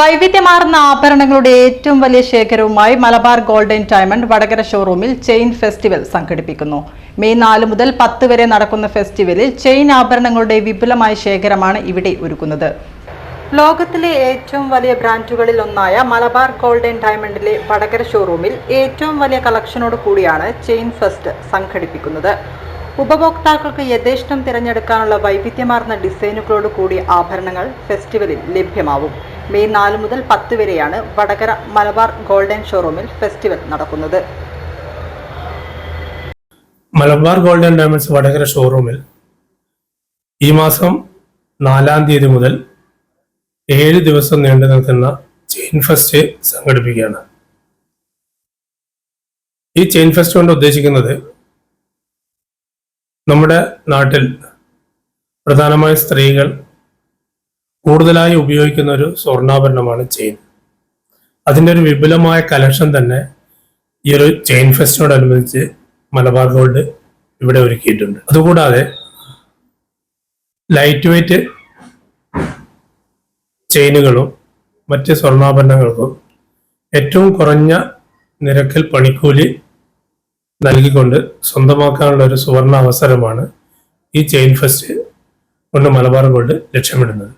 വൈവിധ്യമാർന്ന ആഭരണങ്ങളുടെ ഏറ്റവും വലിയ ശേഖരവുമായി മലബാർ ഗോൾഡൻ ഡയമണ്ട് വടകര ഷോറൂമിൽ ചെയിൻ ഫെസ്റ്റിവൽ സംഘടിപ്പിക്കുന്നു. മെയ് നാല് മുതൽ പത്ത് വരെ നടക്കുന്ന ഫെസ്റ്റിവലിൽ ചെയിൻ ആഭരണങ്ങളുടെ വിപുലമായ ശേഖരമാണ് ഇവിടെ ഒരുക്കുന്നത്. ലോകത്തിലെ ഏറ്റവും വലിയ ബ്രാൻഡുകളിൽ ഒന്നായ മലബാർ ഗോൾഡൻ ഡയമണ്ടിലെ വടകര ഷോറൂമിൽ ഏറ്റവും വലിയ കളക്ഷനോട് കൂടിയാണ് ചെയിൻ ഫെസ്റ്റ് സംഘടിപ്പിക്കുന്നത്. ഉപഭോക്താക്കൾക്ക് യഥേഷ്ടം തിരഞ്ഞെടുക്കാനുള്ള വൈവിധ്യമാർന്ന ഡിസൈനുകളോട് കൂടി ആഭരണങ്ങൾ ഫെസ്റ്റിവലിൽ ലഭ്യമാവും. മെയ് നാല് മുതൽ പത്ത് വരെയാണ് വടകര മലബാർ ഗോൾഡൻ ഷോറൂമിൽ ഫെസ്റ്റിവൽ നടക്കുന്നത്. മലബാർ ഗോൾഡൻ ഡയമണ്ട്സ് വടകര ഷോറൂമിൽ ഈ മാസം നാലാം തീയതി മുതൽ ഏഴ് ദിവസം നീണ്ടു നിൽക്കുന്ന ചെയിൻ ഫെസ്റ്റ് സംഘടിപ്പിക്കുകയാണ്. ഈ ചെയിൻ ഫെസ്റ്റ് കൊണ്ട് ഉദ്ദേശിക്കുന്നത് നമ്മുടെ നാട്ടിൽ പ്രധാനമായും സ്ത്രീകൾ കൂടുതലായി ഉപയോഗിക്കുന്ന ഒരു സ്വർണാഭരണമാണ് ചെയിൻ. അതിന്റെ ഒരു വിപുലമായ കലക്ഷൻ തന്നെ ഈ ഒരു ചെയിൻ ഫെസ്റ്റിനോടനുബന്ധിച്ച് മലബാർ ഗോൾഡ് ഇവിടെ ഒരുക്കിയിട്ടുണ്ട്. അതുകൂടാതെ ലൈറ്റ് വെയിറ്റ് ചെയിനുകളും മറ്റ് സ്വർണാഭരണങ്ങൾക്കും ഏറ്റവും കുറഞ്ഞ നിരക്കിൽ പണിക്കൂലി നൽകിക്കൊണ്ട് സ്വന്തമാക്കാനുള്ള ഒരു സുവർണ അവസരമാണ് ഈ ചെയിൻ ഫെസ്റ്റ് കൊണ്ട് മലബാർ ഗോൾഡ് ലക്ഷ്യമിടുന്നത്.